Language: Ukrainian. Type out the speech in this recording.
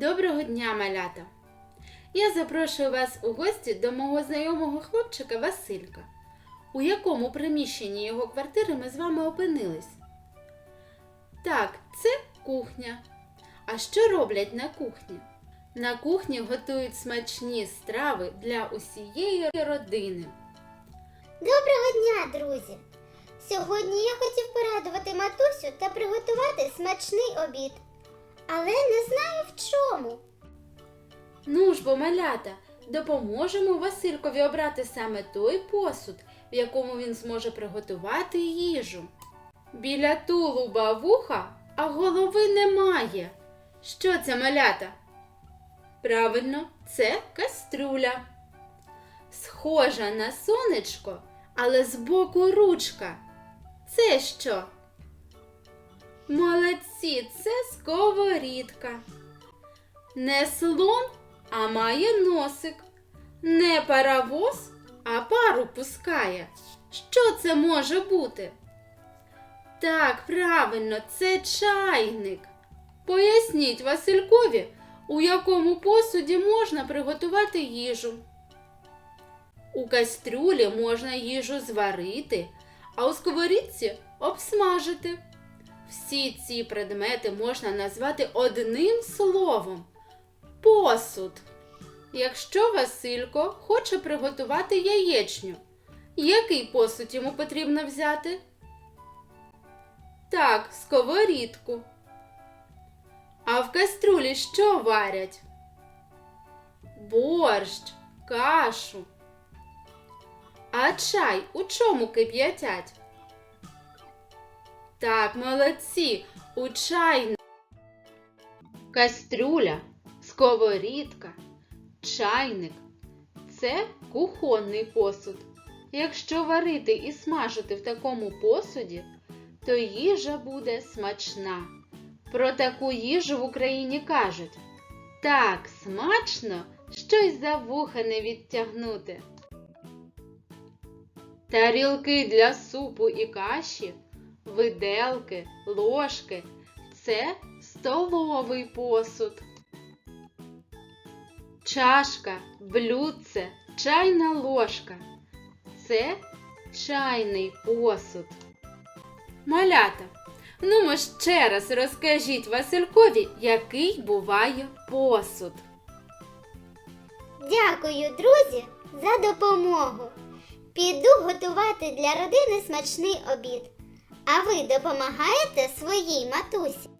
Доброго дня, малята! Я запрошую вас у гості до мого знайомого хлопчика Василька. У якому приміщенні його квартири ми з вами опинились? Так, це кухня. А що роблять на кухні? На кухні готують смачні страви для усієї родини. Доброго дня, друзі! Сьогодні я хотів порадувати матусю та приготувати смачний обід. Але не знаю в чому. Ну ж бо, малята, допоможемо Василькові обрати саме той посуд, в якому він зможе приготувати їжу. Біля тулуба вуха, а голови немає. Що це малята? Правильно, це кастрюля. Схожа на сонечко, але збоку ручка. Це що? Молодці, це сковорідка. Не слон, а має носик. Не паровоз, а пару пускає. Що це може бути? Так, правильно, це чайник. Поясніть Василькові, у якому посуді можна приготувати їжу. У кастрюлі можна їжу зварити, а у сковорідці обсмажити. Всі ці предмети можна назвати одним словом посуд. Якщо Василько хоче приготувати яєчню, який посуд йому потрібно взяти? Так, сковорідку. А в каструлі що варять? Борщ, кашу. А чай у чому кип'ятять? Так, молодці, у чайнику. Кастрюля, сковорідка, чайник це кухонний посуд. Якщо варити і смажити в такому посуді, то їжа буде смачна. Про таку їжу в Україні кажуть так смачно, що й за вуха не відтягнути. Тарілки для супу і каші, виделки, ложки це столовий посуд. Чашка, блюдце, чайна ложка це чайний посуд. Малята, ну мо ще раз розкажіть Василькові, який буває посуд. Дякую, друзі, за допомогу. Піду готувати для родини смачний обід. А ви допомагаєте своїй матусі?